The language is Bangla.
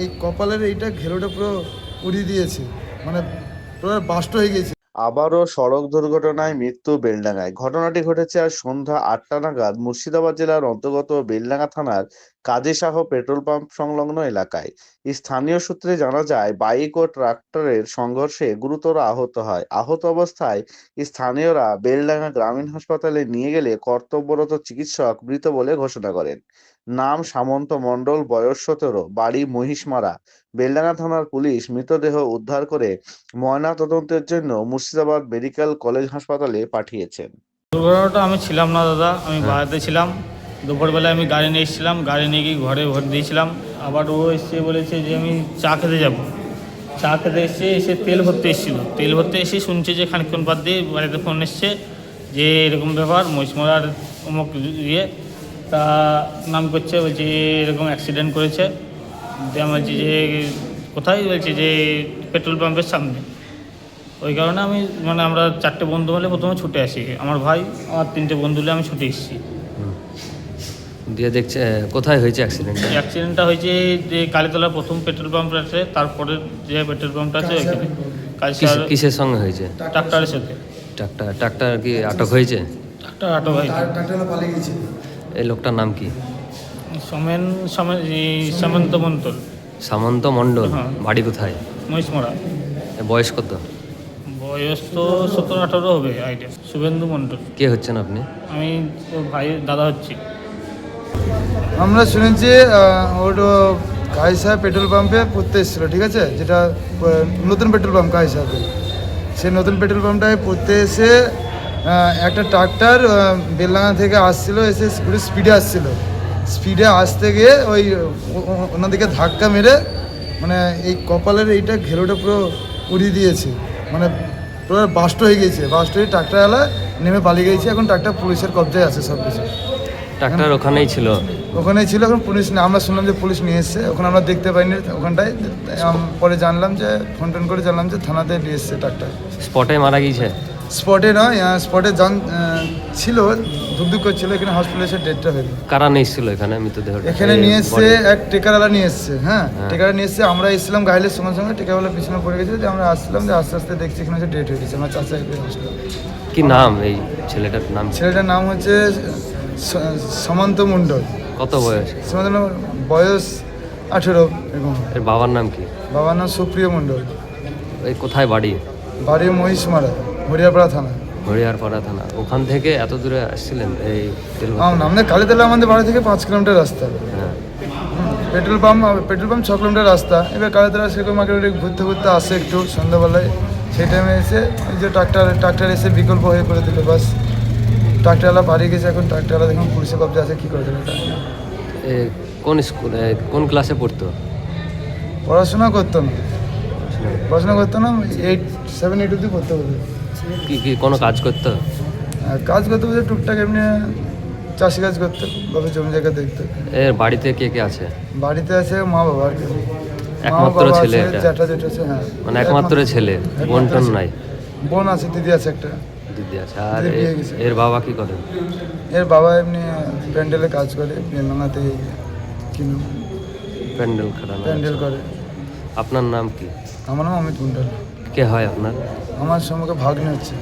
এই কপালের এইটা ঘেরোটা পুরো উড়িয়ে দিয়েছে। মানে পুরো বাষ্ট হয়ে গেছে। আবারও সড়ক দুর্ঘটনায় মৃত্যু বেলডাঙ্গায়। ঘটনাটি ঘটেছে আজ সন্ধ্যা আটটা নাগাদ মুর্শিদাবাদ জেলার অন্তর্গত বেলডাঙ্গা থানার কাজীসাহ পেট্রোল পাম্প সংলগ্ন এলাকায়। স্থানীয় সূত্রে জানা যায় বাইক ও ট্রাক্টরের সংঘর্ষে গুরুতর আহত হয়। আহত অবস্থায় স্থানীয়রা বেলডাঙ্গা গ্রামীণ হাসপাতালে নিয়ে গেলে কর্তব্যরত চিকিৎসক মৃত বলে ঘোষণা করেন। নাম সামন্ত মণ্ডল বয়স সতেরো বাড়ি মহিষমারা। বেলডাঙ্গা থানার পুলিশ মৃতদেহ উদ্ধার করে ময়না তদন্তের জন্য মুর্শিদাবাদ মেডিকেল কলেজ হাসপাতালে পাঠিয়েছেন। দুর্ঘটনাটা আমি ছিলাম না দাদা। আমি বাড়িতে ছিলাম। দুপুরবেলায় আমি গাড়ি নিয়ে এসেছিলাম, গাড়ি নিয়ে গিয়ে ঘরে ভোট দিয়েছিলাম। আবার ও এসে বলেছে যে আমি চা খেতে যাব। চা খেতে এসে এসে তেল ভরতে এসেছিল। তেল ভরতে এসে শুনছে যে খানিকক্ষণ বাদ দিয়ে বাড়িতে ফোন এসছে যে এরকম ব্যাপার মহিষমরার অমুক ইয়ে। তা নাম করছে, বলছে এরকম অ্যাক্সিডেন্ট করেছে। বলছি যে কোথায়? বলছে যে পেট্রোল পাম্পের সামনে। ওই কারণে আমি মানে আমরা চারটে বন্ধু মিলে প্রথমে ছুটে আসি। আমার ভাই, আমার তিনটে বন্ধু আমি ছুটে এসেছি। দিয়ে দেখছে কোথায় হয়েছে অ্যাক্সিডেন্টটা অ্যাক্সিডেন্টটা হয়েছে যে কালীতলা প্রথম পেট্রোল পাম্প আছে তারপরে যে পেট্রোল পাম্পটা আছে ওইখানে। কিসের সঙ্গে হয়েছে? ট্রাক্টরের সাথে ট্রাক্টর ট্রাক্টর কি আটক হয়েছে? ট্রাক্টর আটক হয়েছে। ডাক্তাররা পালিয়ে গেছে। এই লোকটার নাম কি? সমেন সমেন সামন্ত মন্তল সামন্ত মণ্ডল হ্যাঁ। বাড়ি কোথায়? মহিষমরা এর বয়স কত? বয়স তো সতেরো আঠারো হবে আইডিয়া শুভেন্দু মণ্ডল। কে হচ্ছেন আপনি? আমি ভাই দাদা হচ্ছি। আমরা শুনেছি ওর সাহেব পেট্রোল পাম্পে পড়তে এসেছিল, ঠিক আছে? যেটা নতুন পেট্রোল পাম্প সাহেবে সেই নতুন পেট্রোল পাম্পটায় পড়তে এসে একটা ট্রাক্টর বেলডাঙ্গা থেকে আসছিল, এসে পুরো স্পিডে আসছিল। স্পিডে আসতে গিয়ে ওই, ও- ও- ধাক্কা মেরে মানে এই কপালের এইটা ঘেরোটা পুরো উড়িয়ে দিয়েছে। মানে পুরো বাষ্ট হয়ে গেছে বাষ্ট হয়ে ট্রাক্টরওয়ালা নেমে পালিয়ে গেছে এখন ট্রাক্টর পুলিশের কবজায় আছে সব কিছু ট্রাক্টর ওখানেই ছিল। ওখানেই ছিল এখন পুলিশ না আমরা শুনলাম যে পুলিশ নিয়ে এসছে ওখানে আমরা দেখতে পাইনি ওখানটায়। পরে জানলাম যে ফোন টোন করে জানলাম যে থানাতে নিয়ে এসছে ডাক্তার। স্পটে মারা গিয়েছে? স্পটে নয় স্পটে জান আহ, ছিল ধুকধুক করছিল এখানে হসপিটালে এসে ডেটটা হলো কারা নিয়ে এসেছিল এখানে মৃতদেহ এখানে নিয়ে এসছে এক টেকারওয়ালা নিয়ে এসছে হ্যাঁ টেকারওয়ালা নিয়ে এসছে আমরা এসেছিলাম গাইলের সঙ্গে সঙ্গে টেকারওয়ালা পিছনে পড়ে গেছিল যে আমরা আসছিলাম যে আস্তে আস্তে দেখছি এখানে ডেট হয়ে গেছে আমার চাচা কি নাম এই ছেলেটার নাম ছেলেটার নাম হচ্ছে সমন্ত মণ্ডল। কত বয়স? সমন্ত বয়স আঠেরো এরকম এর বাবার নাম কি? বাবার নাম সুপ্রিয় মণ্ডল। এই কোথায় বাড়ি? বাড়ি মহিষমারা হরিয়াপাড়া থানা। হরিয়ারপাড়া থানা। ওখান থেকে এত দূরে আসছিলেন এই আমাদের কালীতলা আমাদের বাড়ি থেকে পাঁচ কিলোমিটার রাস্তা। হ্যাঁ। পেট্রোল পাম্প পেট্রোল পাম্প ছ কিলোমিটার রাস্তা। এবার কালীতলা সেরকম মার্কেটে ঘুরতে ঘুরতে আসে একটু সন্ধ্যাবেলায়। সেই টাইমে এসে ওই যে ট্রাক্টর ট্রাক্টর এসে বিকল্প হয়ে করে দিল বাস। ট্রাক্টরওয়ালা পালিয়ে গেছে এখন ট্রাক্টরওয়ালা দেখুন পুলিশের কবজা আছে কী করে দেবে কোন স্কুল কোন ক্লাসে পড়তো? পড়াশোনা করতো না। পড়াশোনা করতো। না এইট সেভেন এইট অব্দি করতে হবে কি কি কোনো কাজ করতো? কাজ করতে বলতে টুকটাক এমনি চাষি কাজ করতে বাবা জমি জায়গা দেখতে। এর বাড়িতে কে কে আছে? বাড়িতে আছে মা বাবা আর একমাত্র ছেলে এটা? জ্যাঠা জেঠু আছে হ্যাঁ। মানে একমাত্র ছেলে বোন টোন নাই? বোন আছে দিদি আছে একটা। দিদি আছে। আর। এর বাবা কি করেন? এর বাবা এমনি প্যান্ডেলে কাজ করে বেলনাতে কিনু। প্যান্ডেল খাটানো প্যান্ডেল করে। আপনার নাম কি? আমার নাম অমিত কুণ্ডল। কে হয় আপনার? আমার সঙ্গে ভাগ্নে হচ্ছে।